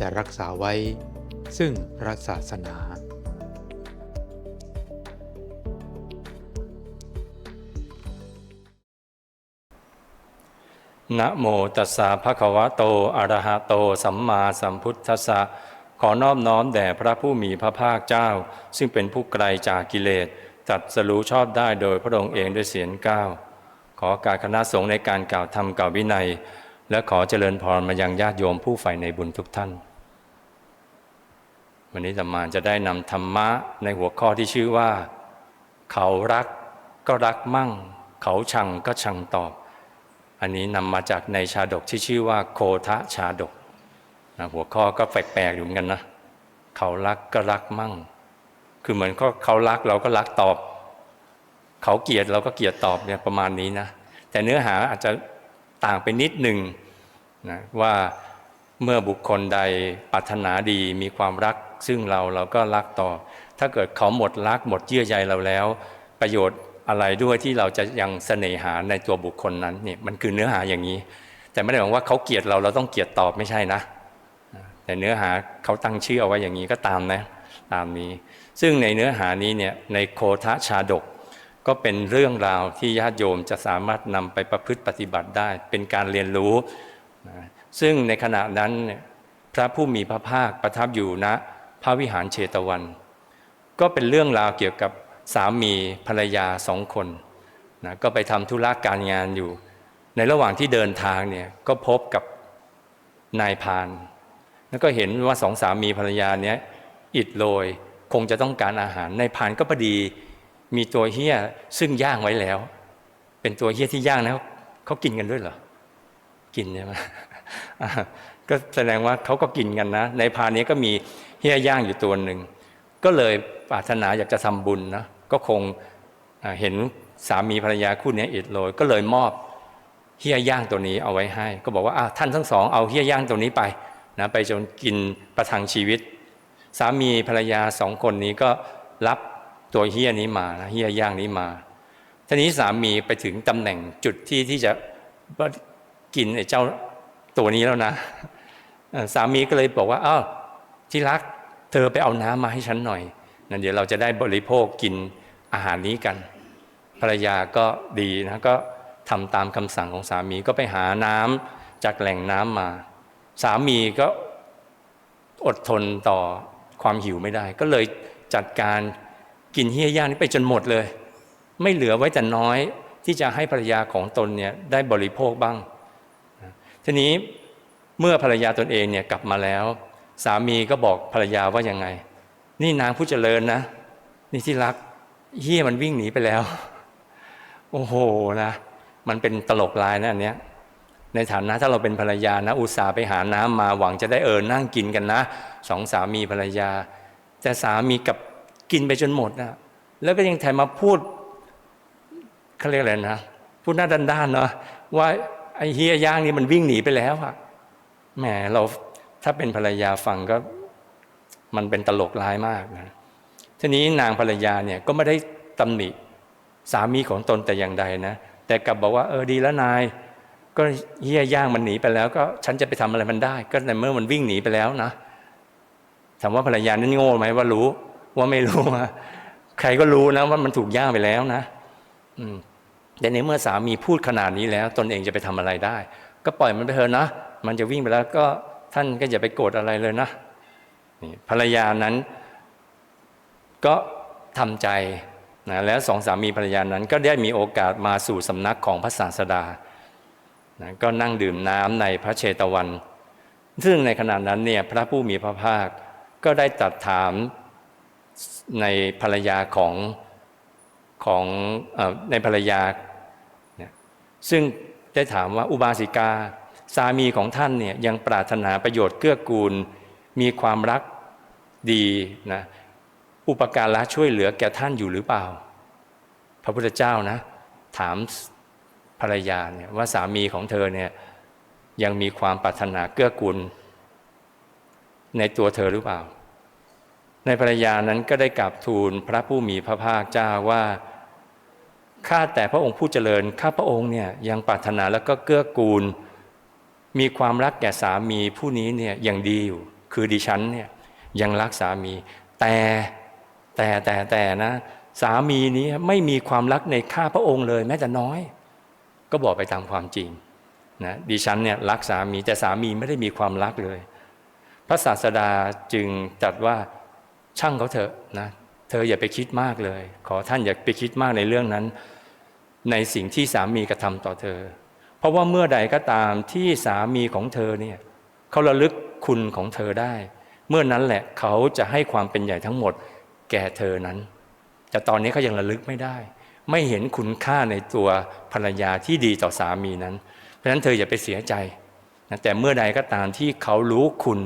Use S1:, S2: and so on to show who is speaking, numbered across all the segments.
S1: จะรักษาไว้ ซึ่งพระศาสนา
S2: นะโมตัสสะภะคะวะโต อะระหะโต สัมมาสัมพุทธัสสะ ขอนอบน้อมแด่พระผู้มีพระภาคเจ้า ซึ่งเป็นผู้ไกลจากกิเลสตัดสรู้ชอบได้โดยพระองค์เองด้วยเสียงก้าวขอการคณะสงฆ์ในการกล่าวธรรมกล่าววินัย และขอเจริญพรมายังญาติโยมผู้ใฝ่ในบุญทุกท่าน วันนี้ธรรมาจะได้นำธรรมะในหัวข้อที่ชื่อว่า เขารักก็รักมั่ง เขาชังก็ชังตอบ อันนี้นำมาจากในชาดกที่ชื่อว่า โคทะชาดกนะหัวข้อก็แปลกๆอยู่เหมือนกันนะ เขารักก็รักมั่ง คือเหมือนเขาเขารักเราก็รักตอบ เขาเกลียดเราก็เกลียดตอบเนี่ยประมาณนี้นะ แต่เนื้อหาอาจจะต่างไปนิดหนึ่งนะว่าเมื่อบุคคลใดปรารถนาดีมีความรัก ซึ่งเราเราก็รักต่อ ถ้าเกิดเขาหมดรักหมดเยื่อใยเราแล้ว ประโยชน์อะไรด้วยที่เราจะยังเสน่หาในตัวบุคคลนั้นเนี่ยมันคือเนื้อหาอย่างนี้ แต่ไม่ได้หมายว่าเขาเกลียดเราเราต้องเกลียดตอบไม่ใช่นะ แต่เนื้อหาเขาตั้งชื่อเอาไว้อย่างนี้ก็ตามนะตามนี้ ซึ่งในเนื้อหานี้เนี่ยในโคทะชาดกก็เป็นเรื่องราวที่ญาติโยมจะสามารถนำไปประพฤติปฏิบัติได้ เป็นการเรียนรู้ซึ่งในขณะนั้นพระผู้มีพระภาคประทับอยู่ณ พระวิหารเชตวัน ก็เป็นเรื่องราวเกี่ยวกับสามีภรรยาสองคนนะก็ไปทำธุระการงานอยู่ ในระหว่างที่เดินทางเนี่ยก็พบกับนายพาน แล้วก็เห็นว่าสองสามีภรรยาเนี้ยอิดโรยคงจะต้องการอาหารนายพานก็พอดีมีตัวเฮี้ยซึ่งย่างไว้แล้ว เป็นตัวเฮี้ยที่ย่างแล้วเขากินกันด้วยเหรอกินใช่ไหมก็แสดงว่าเขาก็กินกันนะในพานนี้ก็มี เฮี้ยย่างอยู่ตัวหนึ่งก็เลยปรารถนาอยากจะทำบุญนะก็คงเห็นสามีภรรยาคู่นี้อิดโรยก็เลยมอบเฮี้ยย่างตัวนี้เอาไว้ให้ ก็บอกว่าท่านทั้งสองเอาเฮี้ยย่างตัวนี้ไปนะไปจนกินประทังชีวิต สามีภรรยาสองคนนี้ก็รับตัวเฮี้ยนี้มานะเฮี้ยย่างนี้มาทีนี้สามีไปถึงตำแหน่งจุดที่ที่จะกินไอ้เจ้าตัวนี้แล้วนะสามีก็เลยบอกว่าอ้าว ที่รักเธอไปเอาน้ำมาให้ฉันหน่อยนั่นเดี๋ยวเราจะได้บริโภคกินอาหารนี้กัน ภรรยาก็ดีนะก็ทำตามคำสั่งของสามีก็ไปหาน้ำจากแหล่งน้ำมา สามีก็อดทนต่อความหิวไม่ได้ ก็เลยจัดการกินเฮี้ยย่างนี้ไปจนหมดเลย ไม่เหลือไว้แต่น้อยที่จะให้ภรรยาของตนเนี่ยได้บริโภคบ้าง ทีนี้เมื่อภรรยาตนเองเนี่ยกลับมาแล้ว สามีก็บอกภรรยาว่ายังไง นี่นางผู้เจริญนะ นี่ที่รักเฮียมันวิ่งหนีไปแล้ว โอ้โหนะ มันเป็นตลกลายนะอันเนี้ยในฐานะถ้าเราเป็นภรรยานะ อุตส่าห์ไปหาน้ำมาหวังจะได้เออนั่งกินกันนะสองสามีภรรยา แต่สามีกับกินไปจนหมดนะแล้วก็ยังแถมมาพูดเขาเรียกอะไรนะพูดหน้าด้านๆเนาะว่าไอ้เฮียย่างนี่มันวิ่งหนีไปแล้วอะแหมเรา ถ้าเป็นภรรยาฟังก็มันเป็นตลกร้ายมากนะทีนี้นางภรรยาเนี่ยก็ไม่ได้ตำหนิสามีของตนแต่อย่างใดนะ แต่กลับบอกว่าเออดีแล้วนาย ก็เฮียย่างมันหนีไปแล้ว ก็ฉันจะไปทำอะไรมันได้ ก็ในเมื่อมันวิ่งหนีไปแล้วนะถามว่าภรรยานั้นโง่ไหมว่ารู้ ว่าไม่รู้ใครก็รู้นะว่ามันถูกย่างไปแล้วนะ อืมแต่ในเมื่อสามีพูดขนาดนี้แล้ว ตนเองจะไปทำอะไรได้ ก็ปล่อยมันไปเถอะนะมันจะวิ่งไปแล้วก็ ท่านก็อย่าไปโกรธอะไรเลยนะนี่ภรรยานั้นก็ทำใจนะแล้วสองสามีภรรยานั้นก็ได้มีโอกาสมาสู่สำนักของพระศาสดานะก็นั่งดื่มน้ำในพระเชตวัน ซึ่งในขณะนั้นเนี่ยพระผู้มีพระภาคก็ได้ตรัสถามในภรรยาของของในภรรยา ซึ่งได้ถามว่าอุบาสิกา สามีของท่านเนี่ยยังปรารถนาประโยชน์เกื้อกูล มีความรักดีนะอุปการะช่วยเหลือแก่ท่านอยู่หรือเปล่า พระพุทธเจ้านะ ถามภรรยาเนี่ยว่าสามีของเธอเนี่ยยังมีความปรารถนาเกื้อกูล ในตัวเธอหรือเปล่า ในภรรยานั้นก็ได้กราบทูลพระผู้มีพระภาคเจ้าว่าข้าแต่พระองค์ผู้เจริญข้าพระองค์เนี่ยยังปรารถนาแล้วก็เกื้อกูล มีความรักแก่สามีผู้นี้เนี่ยยังดีอยู่ คือดิฉันเนี่ยยังรักสามี แต่แต่แต่แต่นะ สามีนี้ไม่มีความรักในข้าพระองค์เลย แม้แต่น้อย ก็บอกไปตามความจริงนะดิฉันเนี่ยรักสามีแต่สามีไม่ได้มีความรักเลย พระศาสดาจึงตรัสว่าช่างเขาเถอะนะเธออย่าไปคิดมากเลย ขอท่านอย่าไปคิดมากในเรื่องนั้น ในสิ่งที่สามีกระทำต่อเธอ เพราะว่าเมื่อใดก็ตามที่สามีของเธอเนี่ยเขาระลึกคุณของเธอได้ เมื่อนั้นแหละเขาจะให้ความเป็นใหญ่ทั้งหมด แก่เธอนั้น แต่ตอนนี้เขายังระลึกไม่ได้ ไม่เห็นคุณค่าในตัวภรรยาที่ดีต่อสามีนั้น เพราะฉะนั้นเธออย่าไปเสียใจนะแต่เมื่อใดก็ตามที่เขารู้คุณ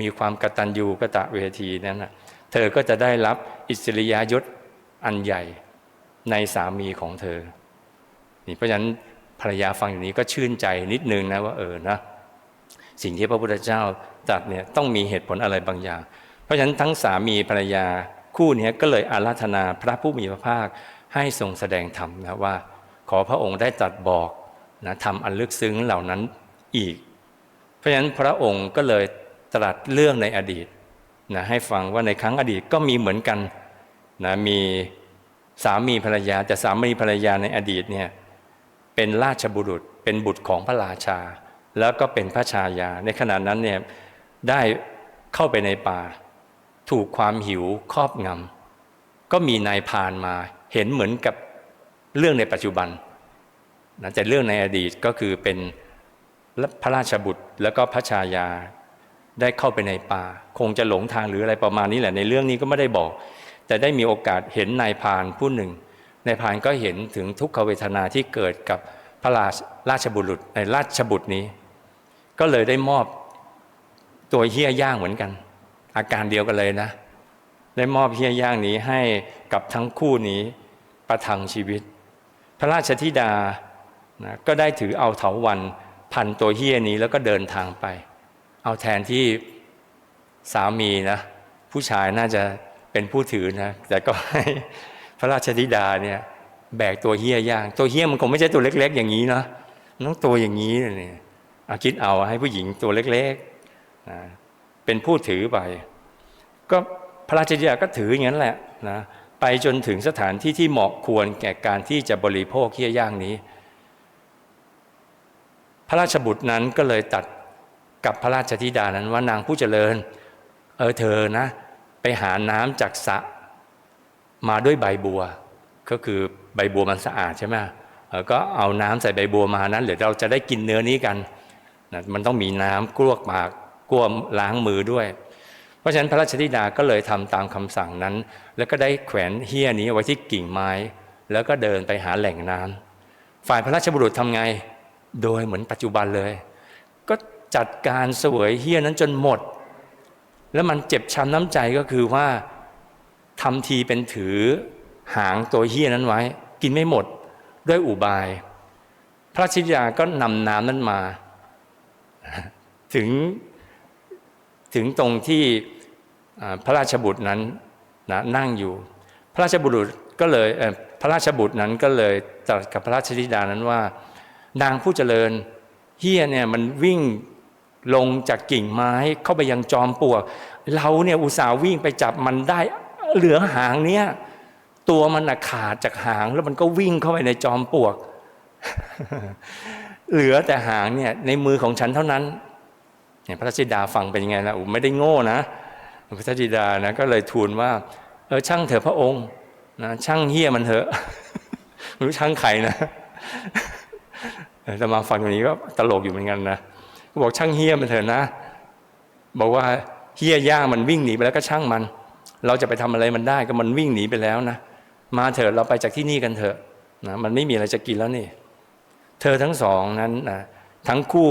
S2: มีความกตัญญูกะตะเวทีนั้นนะเธอก็จะได้รับอิสริยยศอันใหญ่ในสามีของเธอนี่เพราะฉะนั้น ภรรยาฟังอย่างนี้ก็ชื่นใจนิดนึงนะว่าเออนะสิ่งที่พระพุทธเจ้าตรัสเนี่ยต้องมีเหตุผลอะไรบางอย่าง เพราะฉะนั้นทั้งสามีภรรยาคู่นี้ก็เลยอาราธนาพระผู้มีพระภาคให้ทรงแสดงธรรมนะว่า ขอพระองค์ได้ตรัสบอกนะทำอันลึกซึ้งเหล่านั้นอีก เพราะฉะนั้นพระองค์ก็เลยตรัสเรื่องในอดีตนะให้ฟังว่าในครั้งอดีตก็มีเหมือนกันนะมีสามีภรรยาแต่สามีภรรยาในอดีตเนี่ย เป็นราชบุรุษ เป็นบุตรของพระราชา แล้วก็เป็นพระชายา ในขณะนั้นเนี่ยได้เข้าไปในป่า ถูกความหิวครอบงำก็มีนายพานมา เห็นเหมือนกับเรื่องในปัจจุบันนะแต่เรื่องในอดีตก็คือเป็นพระราชบุตรแล้วก็พระชายาได้เข้าไปในป่า คงจะหลงทางหรืออะไรประมาณนี้แหละในเรื่องนี้ก็ไม่ได้บอก แต่ได้มีโอกาสเห็นนายพานผู้หนึ่ง นายพานก็เห็นถึงทุกขเวทนาที่เกิดกับพระราชราชบุรุษในราชบุตรนี้ ก็เลยได้มอบตัวเฮี้ยย่างเหมือนกัน อาการเดียวกันเลยนะ ได้มอบเฮี้ยย่างนี้ให้กับทั้งคู่นี้ประทังชีวิต พระราชธิดานะก็ได้ถือเอาเถาวันพันตัวเฮี้ยนี้แล้วก็เดินทางไป เอาแทนที่สามีนะ ผู้ชายน่าจะเป็นผู้ถือนะ แต่ก็ให้ ระราชธิดาเนี่ย แบกตัวเฮี้ยย่าง ตัวเฮี้ยมันคงไม่ใช่ตัวเล็ก ๆ อย่างนี้นะต้องตัวอย่างนี้เนี่ยอาคิดเอาให้ผู้หญิงตัวเล็กๆนะเป็นผู้ถือไป ก็พระราชธิดาก็ถืออย่างนั้นแหละนะไปจนถึงสถานที่ที่เหมาะควรแก่การที่จะบริโภคเฮี้ยย่างนี้ พระราชบุตรนั้นก็เลยตัดกับพระราชธิดานั้นว่านางผู้เจริญ เออเธอนะ ไปหาน้ำจากสระ มาด้วยใบบัว ก็คือใบบัวมันสะอาดใช่ไหมก็เอาน้ำใส่ใบบัวมานั้นเดี๋ยวเราจะได้กินเนื้อนี้กันนะมันต้องมีน้ำกลวกปากกลัวล้างมือด้วย เพราะฉะนั้นพระราชธิดาก็เลยทำตามคำสั่งนั้น แล้วก็ได้แขวนเฮี้ยนี้ไว้ที่กิ่งไม้ แล้วก็เดินไปหาแหล่งน้ำฝ่ายพระราชบุรุษทำไง โดยเหมือนปัจจุบันเลย ก็จัดการเสวยเฮี้ยนั้นจนหมด แล้วมันเจ็บช้ำน้ำใจก็คือว่า ทำทีเป็นถือหางตัวเฮี้ยนั้นไว้ กินไม่หมดด้วยอุบาย พระชิดาก็นำน้ำนั้นมา ถึงถึงตรงที่พระราชบุตรนั้นนะนั่งอยู่ พระราชบุตรก็เลยพระราชบุตรนั้นก็เลยตรัสกับพระราชธิดานั้นว่า นางผู้เจริญเฮียเนี่ยมันวิ่งลงจากกิ่งไม้เข้าไปยังจอมปลวก เราเนี่ยอุตส่าห์วิ่งไปจับมันได้ เหลือหางเนี่ยตัวมันขาดจากหางแล้วมันก็วิ่งเข้าไปในจอมปลวก เหลือแต่หางเนี่ยในมือของฉันเท่านั้นเนี่ยพระธิดาฟังเป็นยังไงนะไม่ได้โง่นะพระธิดานะก็เลยทูลว่าเออช่างเถอะพระองค์นะช่างเฮี้ยมันเถอะไม่รู้ช่างใครนะแต่มาฟังตรงนี้ก็ตลกอยู่เหมือนกันนะก็บอกช่างเฮี้ยมันเถอะนะ บอกว่าเฮี้ยย่างมันวิ่งหนีไปแล้วก็ช่างมัน เราจะไปทำอะไรมันได้ก็มันวิ่งหนีไปแล้วนะมาเถิดเราไปจากที่นี่กันเถอะนะมันไม่มีอะไรจะกินแล้วนี่ เธอทั้งสองนั้นนะทั้งคู่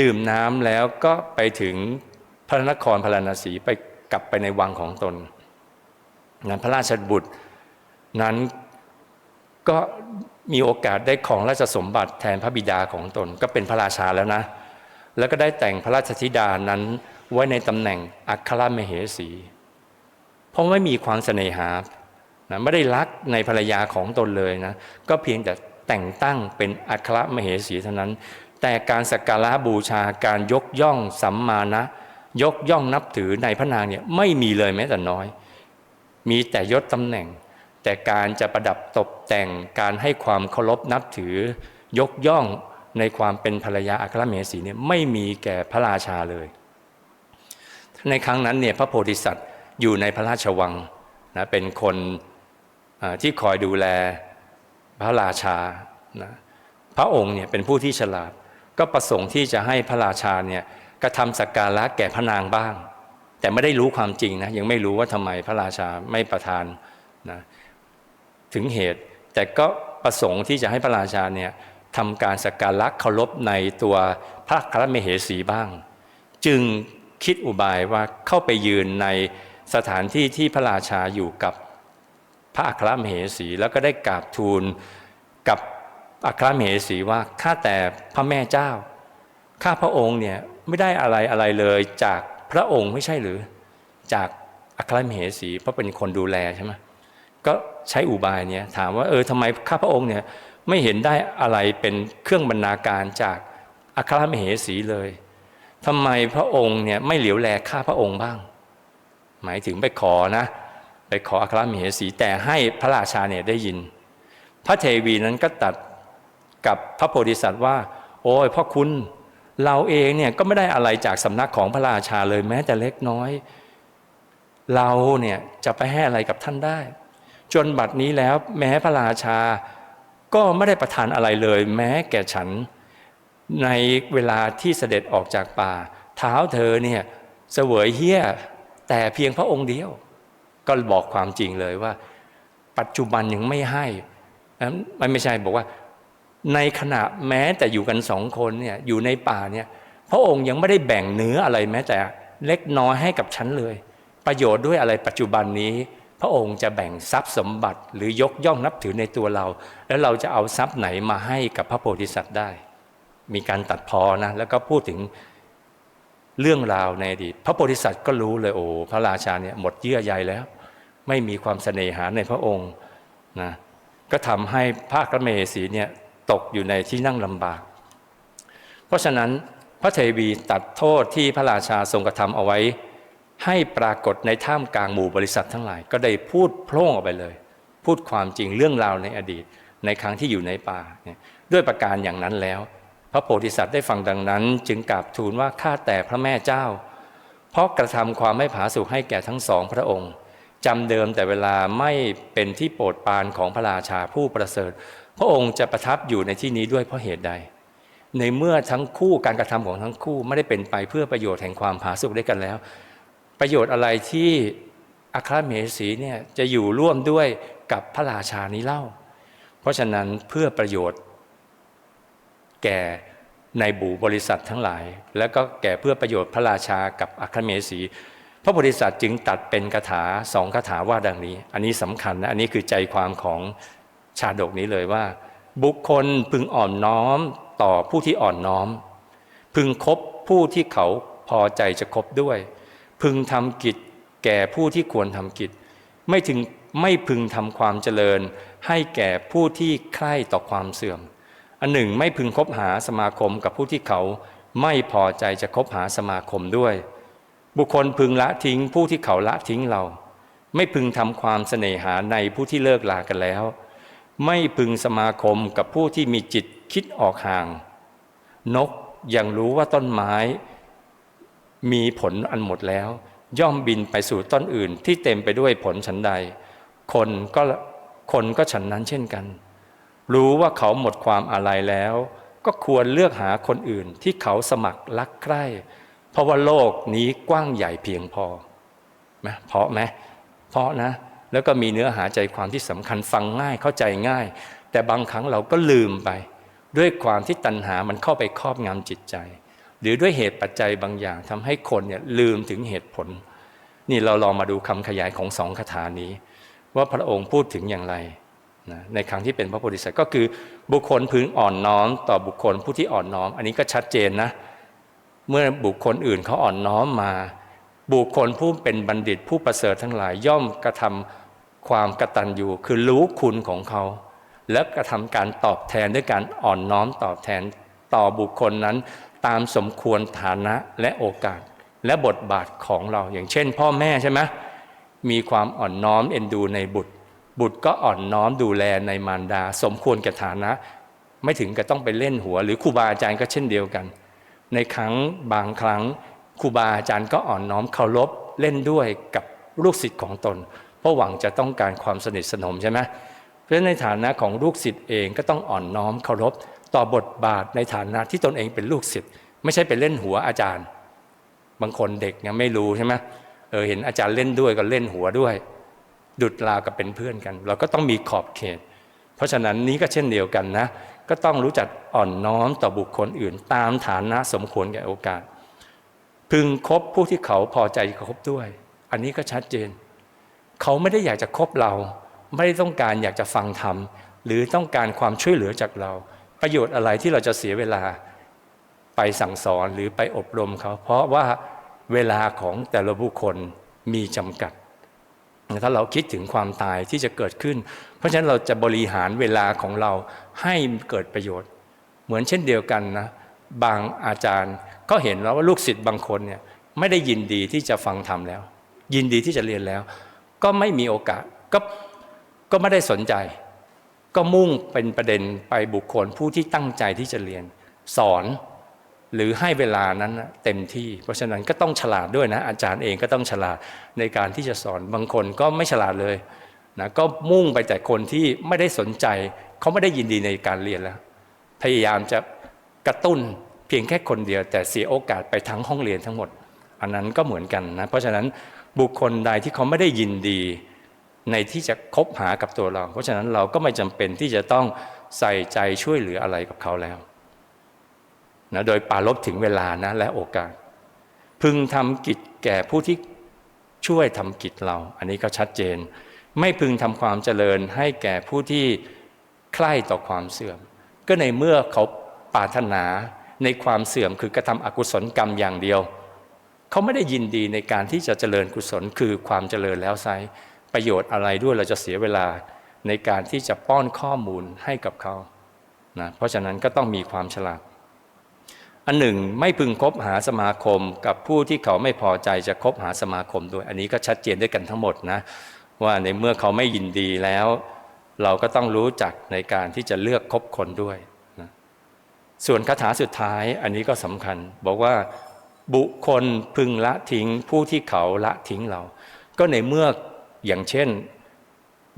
S2: ดื่มน้ำแล้วก็ไปถึงพระนครพระนศีไปกลับไปในวังของตนนั้นพระราชบุตรนั้นก็มีโอกาสได้ของราชสมบัติแทนพระบิดาของตนก็เป็นพระราชาแล้วนะ แล้วก็ได้แต่งพระราชธิดานั้นไว้ในตำแหน่งอัครมเหสี เพราะไม่มีความเสน่หานะไม่ได้รักในภรรยาของตนเลยนะก็เพียงแต่แต่งตั้งเป็นอัครมเหสีเท่านั้น แต่การสักการะบูชาการยกย่องสัมมานะ ยกย่องนับถือในพระนางเนี่ยไม่มีเลยแม้แต่น้อย มีแต่ยศตำแหน่ง แต่การจะประดับตกแต่งการให้ความเคารพนับถือ ยกย่องในความเป็นภรรยาอัครมเหสีเนี่ยไม่มีแก่พระราชาเลย ในครั้งนั้นเนี่ยพระโพธิสัตว์ อยู่ในพระราชวังนะเป็นคนที่คอยดูแลพระราชานะพระองค์เนี่ยเป็นผู้ที่ฉลาด ก็ประสงค์ที่จะให้พระราชาเนี่ยกระทำสักการะแก่พระนางบ้าง แต่ไม่ได้รู้ความจริงนะยังไม่รู้ว่าทำไมพระราชาไม่ประทานนะถึงเหตุแต่ก็ประสงค์ที่จะให้พระราชาเนี่ยทำการสักการะเคารพในตัวพระครมเหสีบ้าง จึงคิดอุบายว่าเข้าไปยืนใน สถานที่ที่พระราชาอยู่กับพระอัครมเหสี แล้วก็ได้กราบทูลกับอัครมเหสีว่าข้าแต่พระแม่เจ้า ข้าพระองค์เนี่ยไม่ได้อะไรอะไรเลยจากพระองค์ไม่ใช่หรือ จากอัครมเหสีเพราะเป็นคนดูแลใช่ไหมก็ใช้อุบายเนี่ยถามว่าเออทำไมข้าพระองค์เนี่ยไม่เห็นได้อะไรเป็นเครื่องบรรณาการจากอัครมเหสีเลยทำไมพระองค์เนี่ยไม่เหลียวแลข้าพระองค์บ้าง หมายถึงไปขอนะ ไปขออัครมเหสีแต่ให้พระราชาเนี่ยได้ยิน พระเทวีนั้นก็ตัดกับพระโพธิสัตว์ว่า โอ้ยพ่อคุณเราเองเนี่ยก็ไม่ได้อะไรจากสำนักของพระราชาเลยแม้แต่เล็กน้อย เราเนี่ยจะไปให้อะไรกับท่านได้ จนบัดนี้แล้วแม้พระราชาก็ไม่ได้ประทานอะไรเลย แม้แก่ฉันในเวลาที่เสด็จออกจากป่า เท้าเธอเนี่ยเสวยเฮี้ย แต่เพียงพระองค์เดียว ก็บอกความจริงเลยว่า ปัจจุบันยังไม่ให้มันไม่ใช่บอกว่า ในขณะแม้แต่อยู่กันสองคนเนี่ยอยู่ในป่าเนี่ยพระองค์ยังไม่ได้แบ่งเนื้ออะไรแม้แต่เล็กน้อยให้กับฉันเลย ประโยชน์ด้วยอะไรปัจจุบันนี้ พระองค์จะแบ่งทรัพย์สมบัติ หรือยกย่องนับถือในตัวเรา แล้วเราจะเอาทรัพย์ไหนมาให้กับพระโพธิสัตว์ได้ มีการตัดพอนะแล้วก็พูดถึง เรื่องราวในอดีตพระโพธิสัตว์ก็รู้เลยโอ้พระราชาเนี่ยหมดเยื่อใยแล้ว ไม่มีความเสน่หาในพระองค์นะก็ทำให้พระกระเมสีเนี่ยตกอยู่ในที่นั่งลำบาก เพราะฉะนั้นพระเทวีตัดโทษที่พระราชาทรงกระทำเอาไว้ ให้ปรากฏในท่ามกลางหมู่บริษัททั้งหลาย ก็ได้พูดโพร่งออกไปเลย พูดความจริงเรื่องราวในอดีตในครั้งที่อยู่ในป่าด้วยประการอย่างนั้นแล้ว พระโพธิสัตว์ได้ฟังดังนั้น จึงกราบทูลว่าข้าแต่พระแม่เจ้า เพราะกระทำความไม่ผาสุกให้แก่ทั้งสองพระองค์จำเดิมแต่เวลาไม่เป็นที่โปรดปรานของพระราชาผู้ประเสริฐ พระองค์จะประทับอยู่ในที่นี้ด้วยเพราะเหตุใด ในเมื่อทั้งคู่การกระทำของทั้งคู่ไม่ได้เป็นไปเพื่อประโยชน์แห่งความผาสุกด้วยกันแล้ว ประโยชน์อะไรที่อัครเมสีเนี่ยจะอยู่ร่วมด้วยกับพระราชานี้เล่า เพราะฉะนั้นเพื่อประโยชน์ แก่ในบูบริษัททั้งหลาย แล้วก็แก่เพื่อประโยชน์พระราชากับอัครเมสี พระบริษัทจึงตัดเป็นคาถาสองคาถาว่าดังนี้ อันนี้สำคัญนะอันนี้คือใจความของชาดกนี้เลยว่า บุคคลพึงอ่อนน้อมต่อผู้ที่อ่อนน้อม พึงคบผู้ที่เขาพอใจจะคบด้วย พึงทำกิจแก่ผู้ที่ควรทำกิจ ไม่ถึงไม่พึงทำความเจริญ ให้แก่ผู้ที่ใคร่ต่อความเสื่อม อันหนึ่งไม่พึงคบหาสมาคมกับผู้ที่เขาไม่พอใจจะคบหาสมาคมด้วย บุคคลพึงละทิ้งผู้ที่เขาละทิ้งเรา ไม่พึงทำความเสน่หาในผู้ที่เลิกลากันแล้ว ไม่พึงสมาคมกับผู้ที่มีจิตคิดออกห่าง นกยังรู้ว่าต้นไม้ มีผลอันหมดแล้ว ย่อมบินไปสู่ต้นอื่นที่เต็มไปด้วยผลฉันใด คนก็คนก็ฉันนั้นเช่นกัน รู้ว่าเขาหมดความอะไรแล้ว ก็ควรเลือกหาคนอื่นที่เขาสมัครรักใคร่เพราะว่าโลกนี้กว้างใหญ่เพียงพอไหมเพราะไหมเพราะนะ แล้วก็มีเนื้อหาใจความที่สำคัญฟังง่ายเข้าใจง่าย แต่บางครั้งเราก็ลืมไป ด้วยความที่ตัณหามันเข้าไปครอบงำจิตใจ หรือด้วยเหตุปัจจัยบางอย่างทำให้คนเนี่ยลืมถึงเหตุผล นี่เราลองมาดูคำขยายของสองคาถานี้ ว่าพระองค์พูดถึงอย่างไร นะในครั้งที่เป็นพระโพธิสัตว์ก็คือบุคคลพึงอ่อนน้อมต่อบุคคลผู้ที่อ่อนน้อม อันนี้ก็ชัดเจนนะ เมื่อบุคคลอื่นเขาอ่อนน้อมมา บุคคลผู้เป็นบัณฑิตผู้ประเสริฐทั้งหลายย่อมกระทำความกตัญญูคือรู้คุณของเขา และกระทำการตอบแทนด้วยการอ่อนน้อมตอบแทนต่อบุคคลนั้น ตามสมควรฐานะและโอกาส และบทบาทของเราอย่างเช่น พ่อแม่ใช่ไหมมีความอ่อนน้อมเอ็นดูในบุตร บุตรก็อ่อนน้อมดูแลในมารดา สมควรแก่ฐานะ ไม่ถึงกับต้องไปเล่นหัว หรือครูบาอาจารย์ก็เช่นเดียวกัน ในครั้งบางครั้งครูบาอาจารย์ก็อ่อนน้อมเคารพเล่นด้วยกับลูกศิษย์ของตน เพราะหวังจะต้องการความสนิทสนมใช่ไหมเพราะในฐานะของลูกศิษย์เองก็ต้องอ่อนน้อมเคารพต่อบทบาทในฐานะที่ตนเองเป็นลูกศิษย์ไม่ใช่ไปเล่นหัวอาจารย์ บางคนเด็กยังไม่รู้ใช่ไหมเออเห็นอาจารย์เล่นด้วยก็เล่นหัวด้วย ดุดลากับเป็นเพื่อนกัน เราก็ต้องมีขอบเขต เพราะฉะนั้นนี้ก็เช่นเดียวกันนะ ก็ต้องรู้จักอ่อนน้อมต่อบุคคลอื่น ตามฐานะสมควรแก่โอกาส พึงคบผู้ที่เขาพอใจจะคบด้วย อันนี้ก็ชัดเจน เขาไม่ได้อยากจะคบเรา ไม่ได้ต้องการอยากจะฟังธรรมหรือต้องการความช่วยเหลือจากเรา ประโยชน์อะไรที่เราจะเสียเวลาไปสั่งสอนหรือไปอบรมเขา เพราะว่าเวลาของแต่ละบุคคลมีจำกัด ถ้าเราคิดถึงความตายที่จะเกิดขึ้น เพราะฉะนั้นเราจะบริหารเวลาของเราให้เกิดประโยชน์ เหมือนเช่นเดียวกันนะบางอาจารย์ก็เห็นแล้วว่าลูกศิษย์บางคนเนี่ยไม่ได้ยินดีที่จะฟังธรรมแล้ว ยินดีที่จะเรียนแล้ว ก็ไม่มีโอกาสก็ก็ไม่ได้สนใจ ก็มุ่งเป็นประเด็นไปบุคคลผู้ที่ตั้งใจที่จะเรียน สอน หรือให้เวลานั้นเต็มที่ เพราะฉะนั้นก็ต้องฉลาดด้วยนะ อาจารย์เองก็ต้องฉลาดในการที่จะสอนบางคนก็ไม่ฉลาดเลยนะก็มุ่งไปแต่คนที่ไม่ได้สนใจ เขาไม่ได้ยินดีในการเรียนแล้ว พยายามจะกระตุ้นเพียงแค่คนเดียว แต่เสียโอกาสไปทั้งห้องเรียนทั้งหมด อันนั้นก็เหมือนกันนะเพราะฉะนั้นบุคคลใดที่เขาไม่ได้ยินดีในที่จะคบหากับตัวเรา เพราะฉะนั้นเราก็ไม่จำเป็นที่จะต้องใส่ใจช่วยเหลืออะไรกับเขาแล้ว นะโดยปารบถึงเวลานะและโอกาส พึงทำกิจแก่ผู้ที่ช่วยทำกิจเรา อันนี้ก็ชัดเจน ไม่พึงทำความเจริญให้แก่ผู้ที่ใคร่ต่อความเสื่อม ก็ในเมื่อเขาปรารถนาในความเสื่อมคือกระทำอกุศลกรรมอย่างเดียว เขาไม่ได้ยินดีในการที่จะเจริญกุศลคือความเจริญแล้วไซร้ประโยชน์อะไรด้วยเราจะเสียเวลาในการที่จะป้อนข้อมูลให้กับเขานะเพราะฉะนั้นก็ต้องมีความฉลาด อันหนึ่งไม่พึงคบหาสมาคม กับผู้ที่เขาไม่พอใจจะคบหาสมาคมด้วย อันนี้ก็ชัดเจนด้วยกันทั้งหมดนะ ว่าในเมื่อเขาไม่ยินดีแล้ว เราก็ต้องรู้จักในการที่จะเลือกคบคนด้วยนะส่วนคาถาสุดท้ายอันนี้ก็สำคัญ บอกว่าบุคคลพึงละทิ้งผู้ที่เขาละทิ้งเรา ก็ในเมื่ออย่างเช่น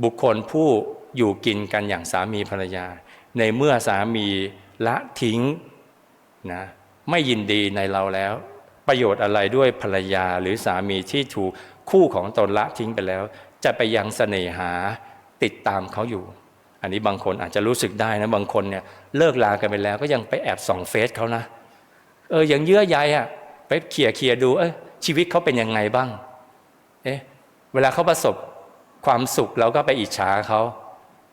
S2: บุคคลผู้อยู่กินกันอย่างสามีภรรยา ในเมื่อสามีละทิ้ง นะไม่ยินดีในเราแล้ว ประโยชน์อะไรด้วยภรรยาหรือสามีที่ถูกคู่ของตนละทิ้งไปแล้ว จะไปยังเสน่หาติดตามเขาอยู่ อันนี้บางคนอาจจะรู้สึกได้นะบางคนเนี่ยเลิกลากันไปแล้ว ก็ยังไปแอบส่องเฟซเขานะเอออย่างเยื่อใยอะไปเขี่ยเขี่ยดูเอ้ยชีวิตเขาเป็นยังไงบ้างเอ๊ะเวลาเขาประสบความสุขเราก็ไปอิจฉาเขา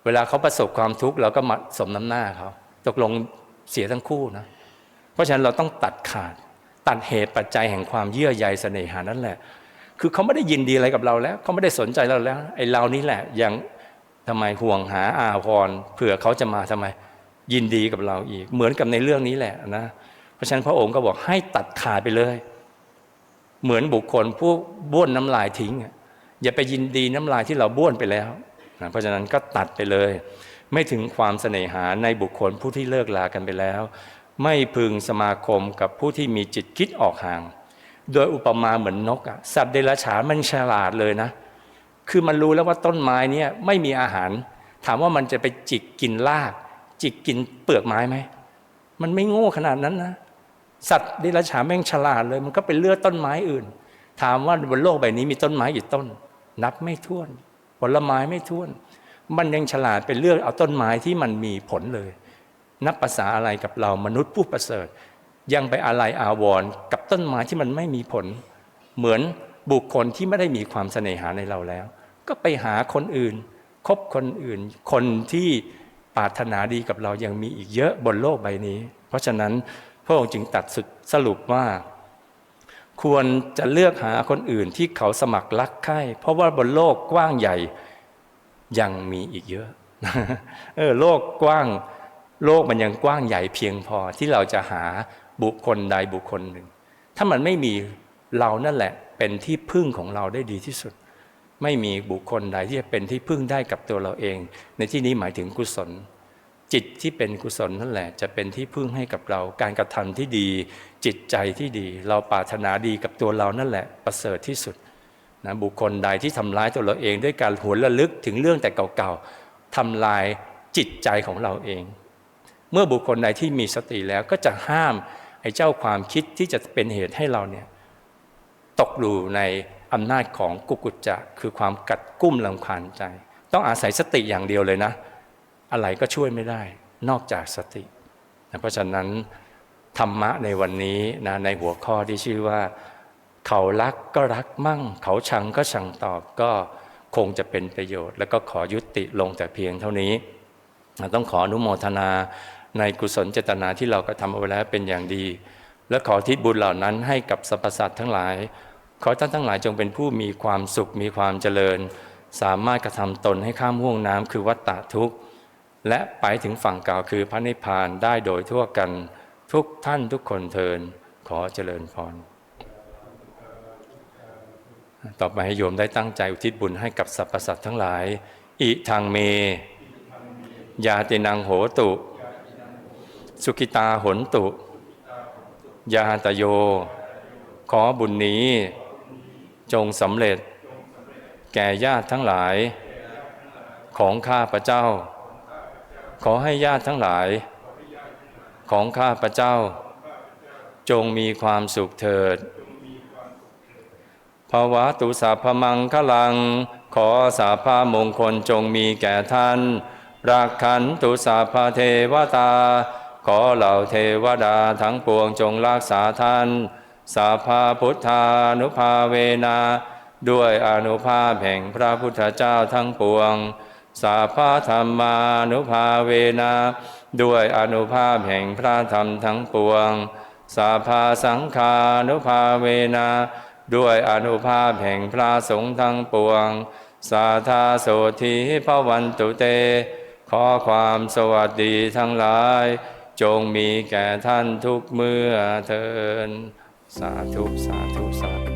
S2: เวลาเขาประสบความทุกข์เราก็มาสมน้ำหน้าเขาตกลงเสียทั้งคู่นะ ราะฉะนั้นเราต้องตัดขาด ตัดเหตุปัจจัยแห่งความเยื่อใยเสน่หานั่นแหละ คือเขาไม่ได้ยินดีอะไรกับเราแล้ว เขาไม่ได้สนใจเราแล้ว ไอ้เรานี่แหละยังทำไมห่วงหาอาพรเผื่อเขาจะมาทำไมยินดีกับเราอีก เหมือนกับในเรื่องนี้แหละนะเพราะฉะนั้นพระองค์ก็บอกให้ตัดขาดไปเลย เหมือนบุคคลผู้บ้วนน้ำลายทิ้งอะอย่าไปยินดีน้ำลายที่เราบ้วนไปแล้วนะเพราะฉะนั้นก็ตัดไปเลย ไม่ถึงความเสน่หาในบุคคลผู้ที่เลิกลากันไปแล้ว ไม่พึงสมาคมกับผู้ที่มีจิตคิดออกห่าง โดยอุปมาเหมือนนกสัตว์เดรัจฉานมันฉลาดเลยนะ คือมันรู้แล้วว่าต้นไม้เนี่ยไม่มีอาหาร ถามว่ามันจะไปจิกกินราก จิกกินเปลือกไม้ไหมมันไม่โง่ขนาดนั้นนะ สัตว์เดรัจฉานแม่งฉลาดเลย มันก็ไปเลือกต้นไม้อื่น ถามว่าบนโลกใบนี้มีต้นไม้กี่ต้น นับไม่ถ้วน ผลไม้ไม่ถ้วน มันยังฉลาดไปเลือกเอาต้นไม้ที่มันมีผลเลย นับภาษาอะไรกับเรามนุษย์ผู้ประเสริฐ ยังไปอะไรอาวรณ์กับต้นไม้ที่มันไม่มีผล เหมือนบุคคลที่ไม่ได้มีความเสน่หาในเราแล้ว ก็ไปหาคนอื่น คบคนอื่น คนที่ปรารถนาดีกับเรายังมีอีกเยอะบนโลกใบนี้ เพราะฉะนั้นพระองค์จึงตัดสุดสรุปว่า ควรจะเลือกหาคนอื่นที่เขาสมัครรักใคร่เพราะว่าบนโลกกว้างใหญ่ยังมีอีกเยอะเออโลกกว้าง โลกมันยังกว้างใหญ่เพียงพอที่เราจะหาบุคคลใดบุคคลหนึ่ง ถ้ามันไม่มีเรานั่นแหละเป็นที่พึ่งของเราได้ดีที่สุด ไม่มีบุคคลใดที่จะเป็นที่พึ่งได้กับตัวเราเอง ในที่นี้หมายถึงกุศล จิตที่เป็นกุศลนั่นแหละ จะเป็นที่พึ่งให้กับเรา การกระทำที่ดี จิตใจที่ดี เราปรารถนาดีกับตัวเรานั่นแหละประเสริฐที่สุดนะบุคคลใดที่ทำร้ายตัวเราเอง ด้วยการหวนระลึกถึงเรื่องแต่เก่าๆทำลายจิตใจของเราเอง เมื่อบุคคลใดที่มีสติแล้วก็จะห้ามไอ้เจ้าความคิดที่จะเป็นเหตุให้เราเนี่ยตกอยู่ในอำนาจของกุกุจจะคือความกัดกุ้มลำคาญใจ ต้องอาศัยสติอย่างเดียวเลยนะ อะไรก็ช่วยไม่ได้นอกจากสตินะเพราะฉะนั้นธรรมะในวันนี้นะในหัวข้อที่ชื่อว่า เขารักก็รักมั่ง เขาชังก็ชังตอบก็คงจะเป็นประโยชน์ แล้วก็ขอยุติลงแต่เพียงเท่านี้ ต้องขออนุโมทนา ในกุศลเจตนาที่เรากระทำเอาไว้แล้วเป็นอย่างดี และขอทิศบุญเหล่านั้นให้กับสรรพสัตว์ทั้งหลาย ขอท่านทั้งหลายจงเป็นผู้มีความสุขมีความเจริญ สามารถกระทำตนให้ข้ามห่วงน้ำคือวัฏฏะทุกข์ และไปถึงฝั่งเก่าวคือพระนิพพานได้โดยทั่วกันทุกท่านทุกคนเทินขอเจริญพรต่อไปให้โยมได้ตั้งใจอุทิศบุญให้กับสรรพสัตว์ทั้งหลาย อิทางเม ยาตินังโหตุ สุขิตาหนตุ ยาตโย ขอบุญนี้ จงสำเร็จ แก่ญาติทั้งหลาย ของข้าพระเจ้า ขอให้ญาติทั้งหลาย ของข้าพระเจ้า จงมีความสุขเถิดภาวะตุสัพมังคลัง ขอสาภามงคลจงมีแก่ท่าน รักขันตุสัพพเทวตา ขอเหล่าเทวดาทั้งปวงจงรักษาท่านสาภาพุทธานุภาเวนาด้วยอนุภาพแห่งพระพุทธเจ้าทั้งปวง สาภาธรรมานุภาเวนาด้วยอนุภาพแห่งพระธรรมทั้งปวง สาภาสังฆานุภาเวนาด้วยอนุภาพแห่งพระสงฆ์ทั้งปวง สาธาโสธีพระวันตุเต ขอความสวัสดีทั้งหลาย จงมีแก่ท่านทุกเมื่อเทินสาธุ สาธุ สา